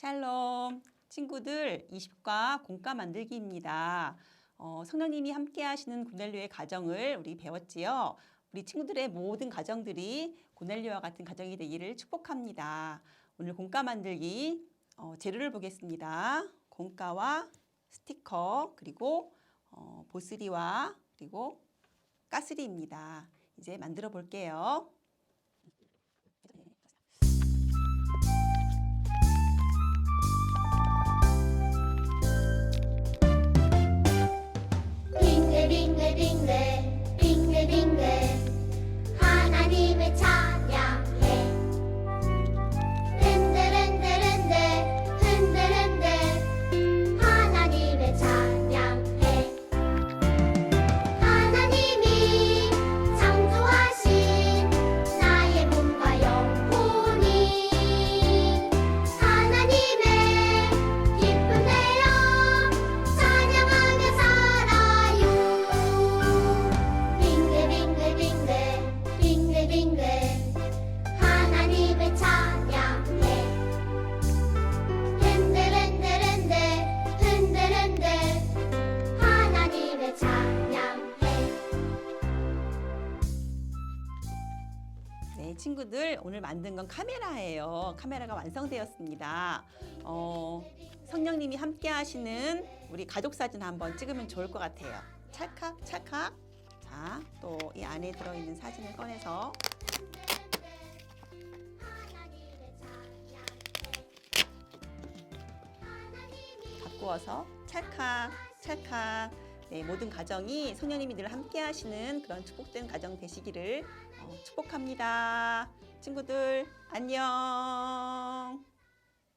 샬롬 친구들 20과 공과 만들기입니다. 어, 성령님이 함께 하시는 고넬료의 가정을 우리 배웠지요. 우리 친구들의 모든 가정들이 고넬료와 같은 가정이 되기를 축복합니다. 오늘 공과 만들기 어, 재료를 보겠습니다. 공과와 스티커 그리고 어, 보스리와 그리고 가스리입니다. 이제 만들어 볼게요. 네, 친구들 오늘 만든 건 카메라예요. 카메라가 완성되었습니다. 어, 성령님이 함께 하시는 우리 가족 사진 한번 찍으면 좋을 것 같아요. 찰칵 찰칵. 자, 또 이 안에 들어 있는 사진을 꺼내서 바꾸어서 찰칵 찰칵. 네, 모든 가정이 성령님이 늘 함께 하시는 그런 축복된 가정 되시기를 어, 축복합니다. 친구들 안녕.